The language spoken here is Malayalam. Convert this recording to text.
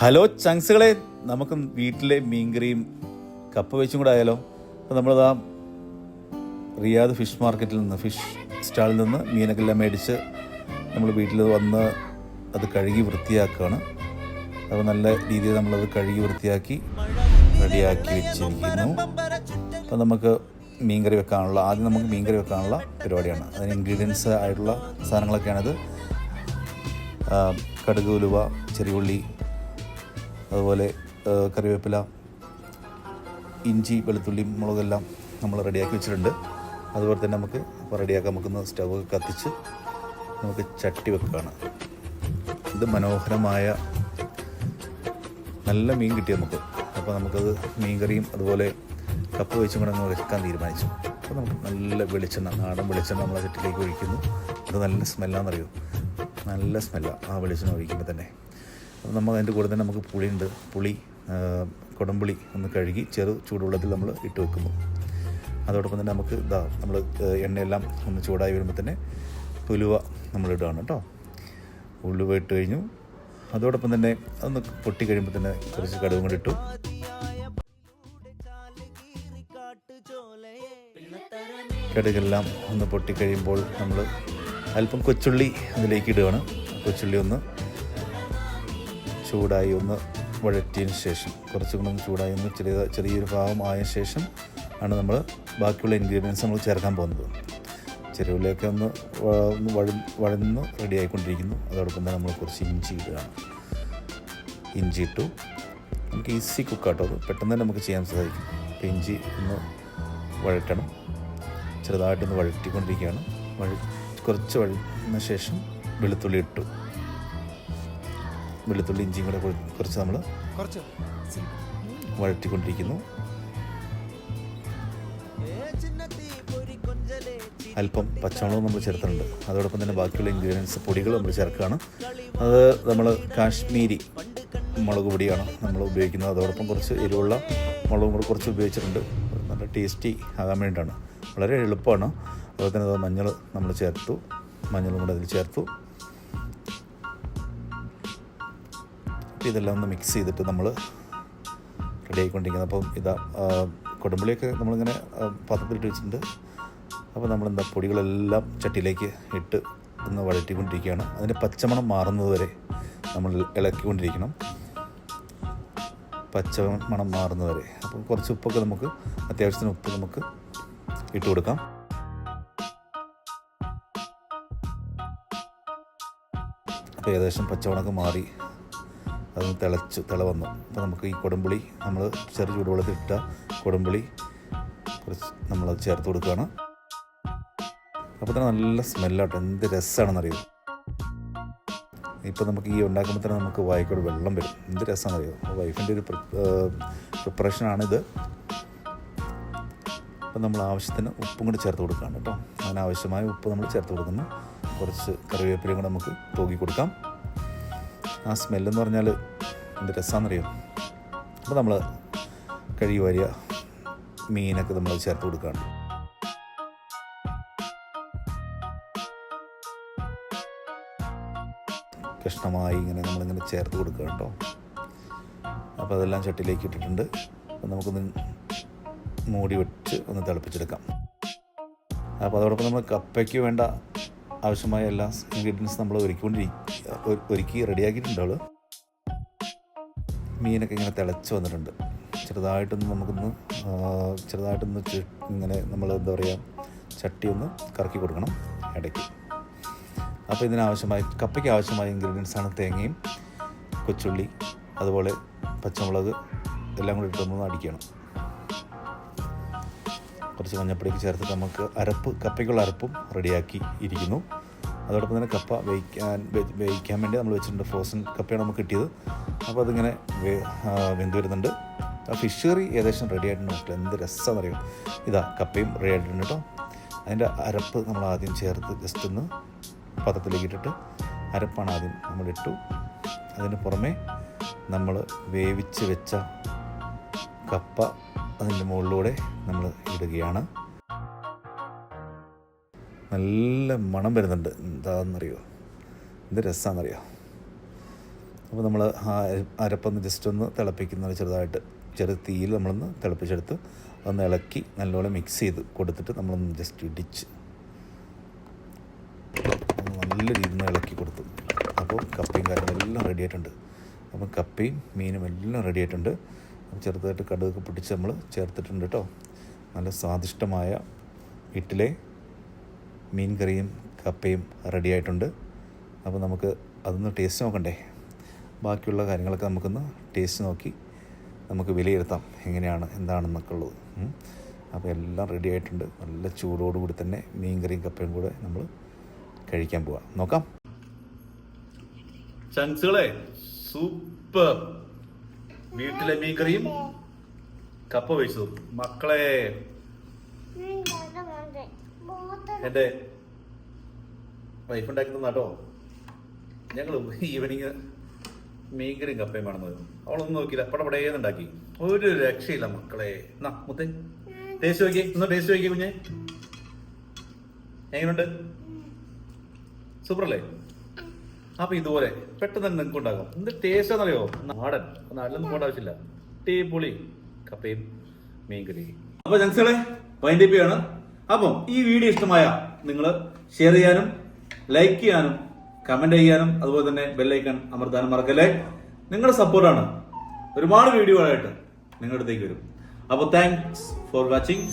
ഹലോ ചങ്സുകളെ നമുക്ക് വീട്ടിലെ മീൻകറിയും കപ്പ വെച്ചും കൂടെ ആയാലോ? അപ്പോൾ നമ്മളിതാ റിയാദ് ഫിഷ് മാർക്കറ്റിൽ നിന്ന് ഫിഷ് സ്റ്റാളിൽ നിന്ന് മീനൊക്കെ എല്ലാം മേടിച്ച് നമ്മൾ വീട്ടിൽ വന്ന് അത് കഴുകി വൃത്തിയാക്കുകയാണ് അപ്പോൾ നല്ല രീതിയിൽ നമ്മളത് കഴുകി വൃത്തിയാക്കി റെഡിയാക്കി വെച്ചിരിക്കുന്നു. അപ്പോൾ നമുക്ക് മീൻകറി വെക്കാനുള്ള ആദ്യം നമുക്ക് മീൻകറി വെക്കാനുള്ള പരിപാടിയാണ്. അതിന് ഇൻഗ്രീഡിയൻസ് ആയിട്ടുള്ള സാധനങ്ങളൊക്കെയാണിത്. കടുക് ഉലുവ ചെറിയുള്ളി അതുപോലെ കറിവേപ്പില ഇഞ്ചി വെളുത്തുള്ളി മുളകെല്ലാം നമ്മൾ റെഡിയാക്കി വെച്ചിട്ടുണ്ട്. അതുപോലെ തന്നെ നമുക്ക് റെഡിയാക്കാൻ നമുക്കൊന്ന് സ്റ്റവ് കത്തിച്ച് നമുക്ക് ചട്ടി വെക്കുകയാണ്. ഇത് മനോഹരമായ നല്ല മീൻ കിട്ടി നമുക്ക്. അപ്പോൾ നമുക്കത് മീൻ കറിയും അതുപോലെ കപ്പ് വെച്ചും കൂടെ അങ്ങ് വെക്കാൻ തീരുമാനിച്ചു. അപ്പോൾ നമുക്ക് നല്ല വെളിച്ചെണ്ണ നാടൻ വെളിച്ചെണ്ണ നമ്മളെ ചട്ടിലേക്ക് ഒഴിക്കുന്നു. അത് നല്ല സ്മെല്ലാണെന്നറിയോ? നല്ല സ്മെല്ലാണ് ആ വെളിച്ചെണ്ണ ഒഴിക്കുമ്പോൾ തന്നെ. അപ്പോൾ നമ്മൾ അതിന്റെ കൂടെ തന്നെ നമുക്ക് പുളിയുണ്ട്. പുളി കുടംപുളി ഒന്ന് കഴുകി ചെറു ചൂടുവെള്ളത്തിൽ നമ്മൾ ഇട്ട് വെക്കുന്നു. അതോടൊപ്പം തന്നെ നമുക്ക് ഇതാ നമ്മൾ എണ്ണയെല്ലാം ഒന്ന് ചൂടായി വരുമ്പോൾ തന്നെ ഉലുവ നമ്മൾ ഇടുകയാണ് കേട്ടോ. ഉലുവ ഇട്ട് കഴിഞ്ഞു. അതോടൊപ്പം തന്നെ അതൊന്ന് പൊട്ടി കഴിയുമ്പോൾ തന്നെ കുറച്ച് കടുകും കൂടി ഇട്ടു. കടുകെല്ലാം ഒന്ന് പൊട്ടിക്കഴിയുമ്പോൾ നമ്മൾ അല്പം കൊച്ചുള്ളി അതിലേക്ക് ഇടുകയാണ്. കൊച്ചുള്ളി ഒന്ന് ചൂടായി ഒന്ന് വഴറ്റിയതിന് ശേഷം കുറച്ചും കൂടെ ചൂടായി ഒന്ന് ചെറിയ ചെറിയൊരു ഭാഗം ആയ ശേഷം ആണ് നമ്മൾ ബാക്കിയുള്ള ഇൻഗ്രീഡിയൻസ് നമ്മൾ ചേർക്കാൻ പോകുന്നത്. ചെറുവിലേക്ക് ഒന്ന് ഒന്ന് വഴ വഴന്ന് റെഡി ആയിക്കൊണ്ടിരിക്കുന്നു. അതോടൊപ്പം തന്നെ നമ്മൾ കുറച്ച് ഇഞ്ചി ഇടുകയാണ് ഇഞ്ചി ഇട്ടു. നമുക്ക് ഈസി കുക്കാട്ടോ അത്. പെട്ടെന്ന് തന്നെ നമുക്ക് ചെയ്യാൻ സാധിക്കും. അപ്പോൾ ഇഞ്ചി ഒന്ന് വഴറ്റണം. ചെറുതായിട്ടൊന്ന് വഴറ്റിക്കൊണ്ടിരിക്കുകയാണ്. വഴ കുറച്ച് വഴന്ന ശേഷം വെളുത്തുള്ളി ഇട്ടു. വെളുത്തുള്ളി ഇഞ്ചിയും കൂടെ കുറച്ച് നമ്മൾ വഴറ്റിക്കൊണ്ടിരിക്കുന്നു. അല്പം പച്ചമുളകും നമ്മൾ ചേർത്തിട്ടുണ്ട്. അതോടൊപ്പം തന്നെ ബാക്കിയുള്ള ഇൻഗ്രീഡിയൻസ് പൊടികൾ നമ്മൾ ചേർക്കുകയാണ്. അത് നമ്മൾ കാശ്മീരി മുളക് പൊടിയാണ് നമ്മൾ ഉപയോഗിക്കുന്നത്. അതോടൊപ്പം കുറച്ച് എരിവുള്ള മുളകും കൂടെ കുറച്ച് ഉപയോഗിച്ചിട്ടുണ്ട്. നല്ല ടേസ്റ്റി ആകാൻ വേണ്ടിയിട്ടാണ്. വളരെ എളുപ്പമാണ്. അതുപോലെ തന്നെ അത് മഞ്ഞൾ നമ്മൾ ചേർത്തു. മഞ്ഞളും കൂടെ അതിൽ ചേർത്തു. അപ്പോൾ ഇതെല്ലാം ഒന്ന് മിക്സ് ചെയ്തിട്ട് നമ്മൾ റെഡി ആയിക്കൊണ്ടിരിക്കുന്നത് അപ്പം ഇതാ കൊടുമ്പുളിയൊക്കെ നമ്മളിങ്ങനെ പാത്രത്തിലിട്ട് വെച്ചിട്ടുണ്ട്. അപ്പോൾ നമ്മളെന്താ പൊടികളെല്ലാം ചട്ടിയിലേക്ക് ഇട്ട് ഒന്ന് വഴറ്റിക്കൊണ്ടിരിക്കുകയാണ്. അതിന്റെ പച്ചമണം മാറുന്നത് വരെ നമ്മൾ ഇളക്കിക്കൊണ്ടിരിക്കണം. പച്ചമണം മാറുന്നത് വരെ. അപ്പോൾ കുറച്ച് ഉപ്പൊക്കെ നമുക്ക് അത്യാവശ്യത്തിന് ഉപ്പ് നമുക്ക് ഇട്ട് കൊടുക്കാം. അപ്പോൾ ഏകദേശം പച്ചമുളക് മാറി അത് തിളച്ച് തിള വന്നു അപ്പോൾ നമുക്ക് ഈ കൊടുമ്പുളി നമ്മൾ ചെറു ചൂടുവെള്ളത്തിൽ ഇട്ട കൊടുമ്പുളി കുറച്ച് നമ്മളത് ചേർത്ത് കൊടുക്കുകയാണ്. അപ്പോൾ തന്നെ നല്ല സ്മെല്ലാട്ടോ എന്ത് രസമാണെന്നറിയോ? ഇപ്പോൾ നമുക്ക് ഈ ഉണ്ടാക്കുമ്പോൾ തന്നെ നമുക്ക് വായിക്കോട് വെള്ളം വരും. എന്ത് രസമാണെന്നറിയോ? വൈഫിന്റെ ഒരു പ്രിപ്പറേഷനാണിത് അപ്പം നമ്മൾ ആവശ്യത്തിന് ഉപ്പും കൂടി ചേർത്ത് കൊടുക്കുകയാണ് കേട്ടോ. അതിനാവശ്യമായ ഉപ്പ് നമ്മൾ ചേർത്ത് കൊടുക്കുന്നു. കുറച്ച് കറിവേപ്പിലയും കൂടെ നമുക്ക് തൂക്കി കൊടുക്കാം. ആ സ്മെല്ലെന്ന് പറഞ്ഞാൽ എന്ത് രസമാണെന്നറിയോ അപ്പോൾ നമ്മൾ കഴുകി വാരിയ മീനൊക്കെ നമ്മൾ ചേർത്ത് കൊടുക്കുകയാണ് കഷ്ണമായി ഇങ്ങനെ നമ്മളിങ്ങനെ ചേർത്ത് കൊടുക്കുക കേട്ടോ അപ്പോൾ അതെല്ലാം ചട്ടിയിലേക്ക് ഇട്ടിട്ടുണ്ട്. അപ്പോൾ നമുക്കൊന്ന് മൂടി വെച്ച് ഒന്ന് തിളപ്പിച്ചെടുക്കാം. അപ്പോൾ അതോടൊപ്പം നമ്മൾ കപ്പയ്ക്ക് വേണ്ട ആവശ്യമായ എല്ലാ ഇൻഗ്രീഡിയൻസ് നമ്മൾ ഒരുക്കിക്കൊണ്ടിരിക്കും ഒരുക്കി റെഡിയാക്കിയിട്ടുണ്ട് അവൾ. മീനൊക്കെ ഇങ്ങനെ തിളച്ച് വന്നിട്ടുണ്ട്. ചെറുതായിട്ടൊന്ന് നമുക്കൊന്ന് ചെറുതായിട്ടൊന്ന് ഇങ്ങനെ നമ്മൾ എന്താ പറയുക ചട്ടി ഒന്ന് കറക്കി കൊടുക്കണം ഇടയ്ക്ക്. അപ്പോൾ ഇതിനാവശ്യമായ കപ്പയ്ക്ക് ആവശ്യമായ ഇൻഗ്രീഡിയൻസാണ് തേങ്ങയും കൊച്ചുള്ളി അതുപോലെ പച്ചമുളക് എല്ലാം കൂടി ഇട്ടൊന്ന് അടിക്കണം. കുറച്ച് മഞ്ഞപ്പൊടിയൊക്കെ ചേർത്തിട്ട് നമുക്ക് അരപ്പ് കപ്പയ്ക്കുള്ള അരപ്പും റെഡിയാക്കി ഇരിക്കുന്നു. അതോടൊപ്പം തന്നെ കപ്പ വേവിക്കാൻ വേവിക്കാൻ വേണ്ടി നമ്മൾ വെച്ചിട്ടുണ്ട് ഫ്രോസൺ കപ്പയാണ് നമുക്ക് കിട്ടിയത്. അപ്പോൾ അതിങ്ങനെ വെന്ത് വരുന്നുണ്ട്. ആ ഫിഷ് കറി ഏകദേശം റെഡി ആയിട്ടുണ്ട് എന്ത് രസം അറിയാം ഇതാ കപ്പയും റെഡി ആയിട്ടുണ്ട് കേട്ടോ. അതിന്റെ അരപ്പ് നമ്മൾ ആദ്യം ചേർത്ത് ജസ്റ്റ് ഒന്ന് പത്രത്തിലേക്ക് ഇട്ടിട്ട് അരപ്പാണ് ആദ്യം നമ്മൾ ഇട്ടു. അതിന് പുറമേ നമ്മൾ വേവിച്ച് വെച്ച കപ്പ അതിന്റെ മുകളിലൂടെ നമ്മൾ ഇടുകയാണ്. നല്ല മണം വരുന്നുണ്ട്. എന്താണെന്നറിയോ എന്ത് രസമാണെന്നറിയോ അപ്പോൾ നമ്മൾ ആ അരപ്പൊന്ന് ജസ്റ്റ് ഒന്ന് തിളപ്പിക്കുന്നത് ചെറുതായിട്ട് ചെറു തീയിൽ നമ്മളൊന്ന് തിളപ്പിച്ചെടുത്ത് ഒന്ന് ഇളക്കി നല്ലപോലെ മിക്സ് ചെയ്ത് കൊടുത്തിട്ട് നമ്മളൊന്ന് ജസ്റ്റ് ഇടിച്ച് നല്ല രീതിയിൽ ഇളക്കി കൊടുത്തു. അപ്പോൾ കപ്പയും കാര്യങ്ങളെല്ലാം റെഡി ആയിട്ടുണ്ട്. അപ്പം കപ്പയും മീനും എല്ലാം റെഡി ആയിട്ടുണ്ട്. ചെറുതായിട്ട് കടുകൊക്കെ പൊട്ടിച്ച് നമ്മൾ ചേർത്തിട്ടുണ്ട് കേട്ടോ. നല്ല സ്വാദിഷ്ടമായ വീട്ടിലെ മീൻ കറിയും കപ്പയും റെഡി ആയിട്ടുണ്ട്. അപ്പോൾ നമുക്ക് അതൊന്ന് ടേസ്റ്റ് നോക്കണ്ടേ? ബാക്കിയുള്ള കാര്യങ്ങളൊക്കെ നമുക്കൊന്ന് ടേസ്റ്റ് നോക്കി നമുക്ക് വിലയിരുത്താം. എങ്ങനെയാണ് എന്താണെന്നൊക്കെ ഉള്ളത്. അപ്പോൾ എല്ലാം റെഡി ആയിട്ടുണ്ട്. നല്ല ചൂടോടുകൂടി തന്നെ മീൻ കറിയും കപ്പയും കൂടെ നമ്മൾ കഴിക്കാൻ പോവാം. നോക്കാം. ചങ്സുകളെ സൂപ്പർ. വീട്ടിലെ മീൻ കറിയും കപ്പ വെച്ചതും മക്കളെ എന്റെ വൈഫ് ഉണ്ടാക്കി തന്നാട്ടോ. ഞങ്ങൾ ഈവനിങ് മീൻകറിയും കപ്പയും വേണമെന്ന് അവളൊന്നും നോക്കിയില്ല. പടപടേന്ന് ഉണ്ടാക്കി. ഒരു രക്ഷയില്ല മക്കളെ. എന്നാ മുത്തേ. ടേസ്റ്റ് നോക്കി ഒന്ന് ടേസ്റ്റ് നോക്കി കുഞ്ഞെ. എങ്ങനെയുണ്ട്? സൂപ്പർ അല്ലേ അപ്പൊ ഇതുപോലെ പെട്ടെന്ന് തന്നെ നിങ്ങൾക്ക് ഉണ്ടാകും എന്ത് ടേസ്റ്റ് ആണെന്നറിയോ? നാടൻ. നാട്ടിലൊന്നും പോകേണ്ട ആവശ്യമില്ല. ടീപ്പൊളി കപ്പയും മീൻകറിയും അപ്പൊ ജംഗ്സുകളെ വൈൻഡിപ്പിയാണ് അപ്പം ഈ വീഡിയോ ഇഷ്ടമായ നിങ്ങൾ ഷെയർ ചെയ്യാനും ലൈക്ക് ചെയ്യാനും കമന്റ് ചെയ്യാനും അതുപോലെ തന്നെ ബെല്ലൈക്കൺ അമർത്താനും മറക്കല്ലേ? നിങ്ങളുടെ സപ്പോർട്ടാണ് ഒരുപാട് വീഡിയോകളായിട്ട് നിങ്ങളുടെ അടുത്തേക്ക് വരും. അപ്പോൾ താങ്ക്സ് ഫോർ വാച്ചിങ്